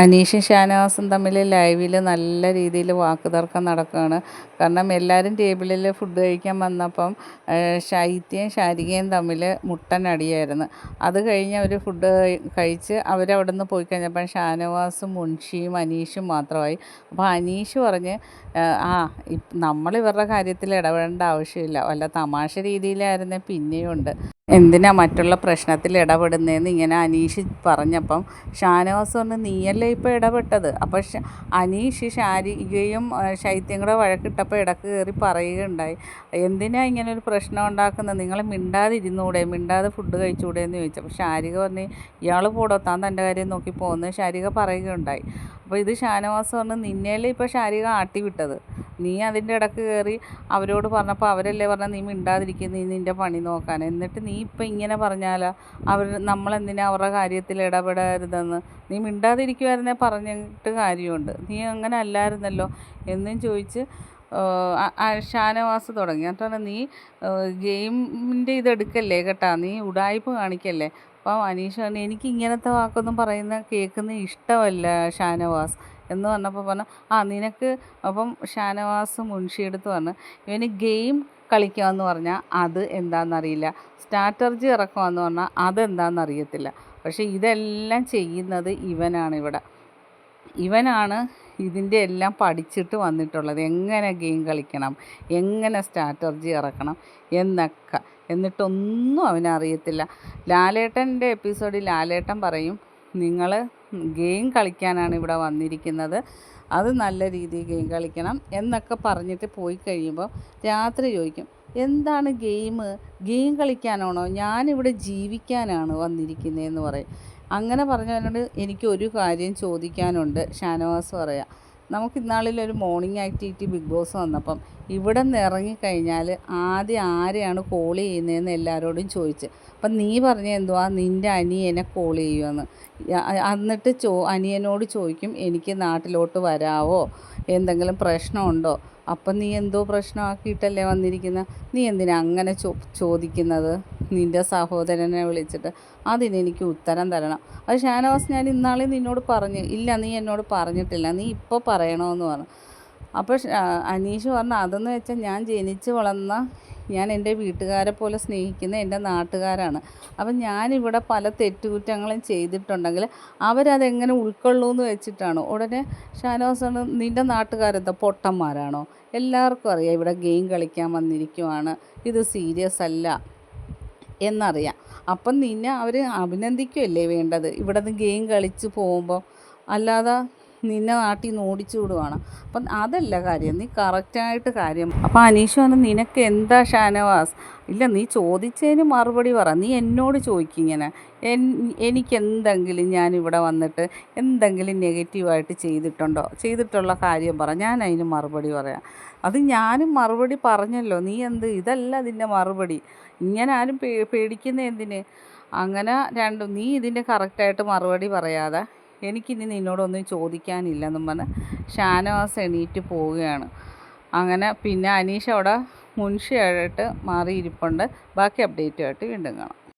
അനീഷും ഷാനവാസും തമ്മിൽ ലൈവിൽ നല്ല രീതിയിൽ വാക്കുതർക്കം നടക്കുകയാണ്. കാരണം എല്ലാവരും ടേബിളിൽ ഫുഡ് കഴിക്കാൻ വന്നപ്പം ശൈത്യയും ശാരികയും തമ്മിൽ മുട്ടൻ അടിയായിരുന്നു. അത് കഴിഞ്ഞ് അവർ ഫുഡ് കഴിച്ച് അവരവിടെ നിന്ന് പോയി കഴിഞ്ഞപ്പം ഷാനവാസും മുൻഷിയും അനീഷും മാത്രമായി. അപ്പോൾ അനീഷ് പറഞ്ഞ് ആ നമ്മൾ ഇവരുടെ കാര്യത്തിൽ ഇടപെടേണ്ട ആവശ്യമില്ല. വല്ല തമാശ രീതിയിലായിരുന്നേ പിന്നെയും ഉണ്ട്. എന്തിനാ മറ്റുള്ള പ്രശ്നത്തിൽ ഇടപെടുന്നതെന്ന് ഇങ്ങനെ അനീഷ് പറഞ്ഞപ്പം ഷാനവാസ് പറഞ്ഞു നീയല്ലേ ഇപ്പോൾ ഇടപെട്ടത്? അപ്പോൾ അനീഷ് ശാരികയും ശൈത്യം കൂടെ വഴക്കിട്ടപ്പോൾ ഇടയ്ക്ക് കയറി പറയുകയുണ്ടായി. എന്തിനാ ഇങ്ങനെ ഒരു പ്രശ്നം ഉണ്ടാക്കുന്നത്? നിങ്ങൾ മിണ്ടാതിരുന്നൂടെ? മിണ്ടാതെ ഫുഡ് കഴിച്ചുകൂടെ എന്ന് ചോദിച്ചു. അപ്പോൾ ശാരിക പറഞ്ഞു ഇയാൾ പോടോ താൻ തന്റെ കാര്യം നോക്കി പോകുന്നത് ശാരിക പറയുകയുണ്ടായി. അപ്പോൾ ഇത് ഷാനവാസ് പറഞ്ഞു നിന്നെയല്ലേ ഇപ്പോൾ ആട്ടി വിട്ടത് നീ അതിന്റെ ഇടയ്ക്ക് കയറി അവരോട് പറഞ്ഞപ്പോൾ അവരല്ലേ പറഞ്ഞാൽ നീ മിണ്ടാതിരിക്കുക നീ നിന്റെ പണി നോക്കാൻ. എന്നിട്ട് നീ ഇപ്പം ഇങ്ങനെ പറഞ്ഞാലാ അവർ നമ്മളെന്തിനാ അവരുടെ കാര്യത്തിൽ ഇടപെടരുതെന്ന്. നീ മിണ്ടാതിരിക്കുമായിരുന്നേ പറഞ്ഞിട്ട് കാര്യമുണ്ട്. നീ അങ്ങനെ അല്ലായിരുന്നല്ലോ എന്നും ചോദിച്ച് ഷാനവാസ് തുടങ്ങി. എന്നിട്ടാണ് നീ ഗെയിമിന്റെ ഇതെടുക്കല്ലേ കേട്ടാ? നീ ഉടായ്പ കാണിക്കല്ലേ? അപ്പം അനീഷ് എനിക്ക് ഇങ്ങനത്തെ വാക്കൊന്നും പറയുന്ന കേൾക്കുന്ന ഇഷ്ടമല്ല ഷാനവാസ്. എന്ന് പറഞ്ഞപ്പോൾ പറഞ്ഞു ആ നിനക്ക് അപ്പം ഷാനവാസ് മുൻഷിയെടുത്ത് പറഞ്ഞു ഇവന് ഗെയിം കളിക്കാമെന്ന് പറഞ്ഞാൽ അത് എന്താണെന്നറിയില്ല സ്ട്രാറ്റർജി ഇറക്കുവാന്ന് പറഞ്ഞാൽ അതെന്താണെന്നറിയത്തില്ല പക്ഷേ ഇതെല്ലാം ചെയ്യുന്നത് ഇവനാണ് ഇവിടെ. ഇവനാണ് ഇതിന്റെ എല്ലാം പഠിച്ചിട്ട് വന്നിട്ടുള്ളത്. എങ്ങനെ ഗെയിം കളിക്കണം എങ്ങനെ സ്ട്രാറ്റർജി ഇറക്കണം എന്നൊക്കെ. എന്നിട്ടൊന്നും അവനറിയത്തില്ല. ലാലേട്ടന്റെ എപ്പിസോഡിൽ ലാലേട്ടൻ പറയും നിങ്ങൾ ഗെയിം കളിക്കാനാണ് ഇവിടെ വന്നിരിക്കുന്നത്. അത് നല്ല രീതിയിൽ ഗെയിം കളിക്കണം എന്നൊക്കെ പറഞ്ഞിട്ട് പോയി കഴിയുമ്പോൾ രാത്രി ചോദിക്കും എന്താണ് ഗെയിം? ഗെയിം കളിക്കാനാണോ? ഞാനിവിടെ ജീവിക്കാനാണ് വന്നിരിക്കുന്നതെന്ന് പറയും. അങ്ങനെ പറഞ്ഞതിനോട് എനിക്ക് ഒരു കാര്യം ചോദിക്കാനുണ്ട്. ഷാനവാസ് പറയാം നമുക്ക് ഇന്നാളിലൊരു മോർണിംഗ് ആക്ടിവിറ്റി ബിഗ് ബോസ് വന്നപ്പം ഇവിടെ നിന്ന് ഇറങ്ങിക്കഴിഞ്ഞാൽ ആദ്യം ആരെയാണ് കോൾ ചെയ്യുന്നതെന്ന് എല്ലാവരോടും ചോദിച്ച് അപ്പം നീ പറഞ്ഞ എന്തുവാ? നിന്റെ അനിയനെ കോൾ ചെയ്യുമെന്ന് എന്നിട്ട് ചോ അനിയനോട് ചോദിക്കും എനിക്ക് നാട്ടിലോട്ട് വരാവോ? എന്തെങ്കിലും പ്രശ്നമുണ്ടോ? അപ്പം നീ എന്തോ പ്രശ്നമാക്കിയിട്ടല്ലേ വന്നിരിക്കുന്നത് നീ എന്തിനാ അങ്ങനെ ചോ ചോദിക്കുന്നത്? നിന്റെ സഹോദരനെ വിളിച്ചിട്ട്. അതിനെനിക്ക് ഉത്തരം തരണം. അത് ഷാനവാസ് ഞാൻ ഇന്നാളെ നിന്നോട് പറഞ്ഞു. ഇല്ല നീ എന്നോട് പറഞ്ഞിട്ടില്ല. നീ ഇപ്പോൾ പറയണമെന്ന് പറഞ്ഞു. അപ്പോൾ അനീഷ് പറഞ്ഞു അതെന്ന് വെച്ചാൽ ഞാൻ ജനിച്ച് വളർന്ന ഞാൻ എന്റെ വീട്ടുകാരെ പോലെ സ്നേഹിക്കുന്ന എന്റെ നാട്ടുകാരാണ്. അപ്പം ഞാനിവിടെ പല തെറ്റുകുറ്റങ്ങളും ചെയ്തിട്ടുണ്ടെങ്കിൽ അവരതെങ്ങനെ ഉൾക്കൊള്ളൂന്ന് വെച്ചിട്ടാണ്? ഉടനെ ഷാനോസാണ് നിന്റെ നാട്ടുകാരെന്താ? പൊട്ടന്മാരാണോ? എല്ലാവർക്കും അറിയാം ഇവിടെ ഗെയിം കളിക്കാൻ വന്നിരിക്കുവാണ്. ഇത് സീരിയസ് അല്ല എന്നറിയാം. അപ്പം നിന്നെ അവർ അഭിനന്ദിക്കുകയല്ലേ വേണ്ടത്? ഇവിടെ നിന്ന് ഗെയിം കളിച്ച് പോകുമ്പോൾ അല്ലാതെ നിന്നെ നാട്ടിൽ നിന്ന് ഓടിച്ചു വിടുവാണ്. അപ്പം അതല്ല കാര്യം. നീ കറക്റ്റായിട്ട് കാര്യം. അപ്പം അനീഷ് പറഞ്ഞു നിനക്ക് എന്താ ഷാനവാസ്? ഇല്ല നീ ചോദിച്ചതിന് മറുപടി പറ. നീ എന്നോട് ചോദിക്കിങ്ങനെ എൻ എനിക്കെന്തെങ്കിലും ഞാൻ ഇവിടെ വന്നിട്ട് എന്തെങ്കിലും നെഗറ്റീവായിട്ട് ചെയ്തിട്ടുണ്ടോ? ചെയ്തിട്ടുള്ള കാര്യം പറ. ഞാൻ അതിന് മറുപടി പറയാം. അത് ഞാനും മറുപടി പറഞ്ഞല്ലോ. നീ എന്ത്? ഇതല്ല അതിന്റെ മറുപടി. ഇങ്ങനെ ആരും പേ പേടിക്കുന്ന എന്തിന്? അങ്ങനെ രണ്ടും നീ ഇതിന്റെ കറക്റ്റായിട്ട് മറുപടി പറയാതെ എനിക്കിനി നിന്നോടൊന്നും ചോദിക്കാനില്ലെന്നും പറഞ്ഞ് ഷാനവാസ് എണീറ്റ് പോവുകയാണ്. അങ്ങനെ പിന്നെ അനീഷ് അവിടെ മുൻഷിയായിട്ട് മാറിയിരിപ്പുണ്ട്. ബാക്കി അപ്ഡേറ്റുമായിട്ട് വീണ്ടും കാണാം.